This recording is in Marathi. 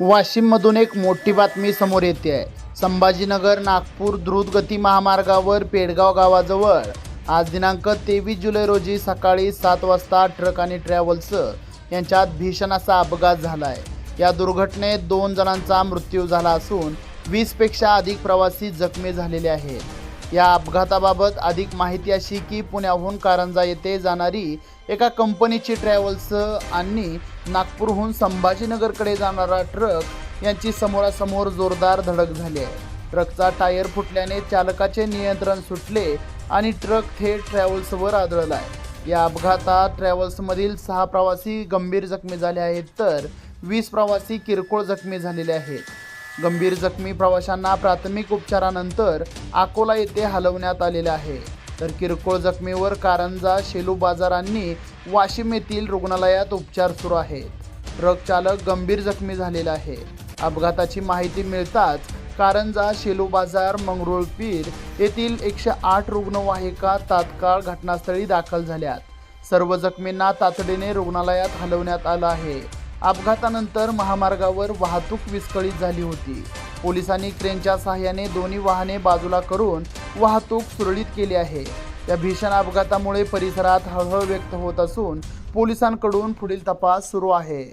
वाशिममधून एक मोठी बातमी समोर येते. आहे संभाजीनगर नागपूर द्रुतगती महामार्गावर पेडगाव गावाजवळ. आज दिनांक तेवीस जुलै रोजी सकाळी सात वाजता ट्रक आणि ट्रॅव्हल्स यांच्यात भीषण असा अपघात झाला आहे या दुर्घटनेत दोन जणांचा मृत्यू झाला असून वीसपेक्षा अधिक प्रवासी जखमी झालेले आहेत. या अपघाताबाबत अधिक माहिती अशी की पुण्याहून कारंजा येथे जाणारी एका कंपनीची ट्रॅव्हल्स आणि नागपूरहून संभाजीनगरकडे जाणारा ट्रक यांची समोरासमोर जोरदार धडक झाली आहे. ट्रकचा टायर फुटल्याने चालकाचे नियंत्रण सुटले आणि ट्रक थेट ट्रॅव्हल्सवर आदळला आहे. या अपघातात ट्रॅव्हल्समधील सहा प्रवासी गंभीर जखमी झाले आहेत तर वीस प्रवासी किरकोळ जखमी झालेले आहेत. गंभीर जखमी प्रवाशांना प्राथमिक उपचारानंतर अकोला येथे हलवण्यात आलेले आहे. तर किरकोळ जखमीवर कारंजा शेलू बाजारांनी वाशिम येथील रुग्णालयात उपचार सुरू आहेत. ट्रक चालक गंभीर जखमी झालेला आहे. अपघाताची माहिती मिळताच कारंजा शेलू बाजार मंगरुळपीर येथील एकशे आठ रुग्णवाहिका तात्काळ घटनास्थळी दाखल झाल्यात. सर्व जखमींना तातडीने रुग्णालयात हलवण्यात आलं आहे. अपघातानंतर महामार्गावर वाहतूक विस्कळीत झाली होती. पोलिसांनी क्रेनच्या सहाय्याने दोन्ही वाहने बाजूला करून वाहतूक सुरळीत केली आहे. या भीषण अपघातामुळे परिसरात हळहळ व्यक्त होत असून पोलिसांकडून पुढील तपास सुरू आहे.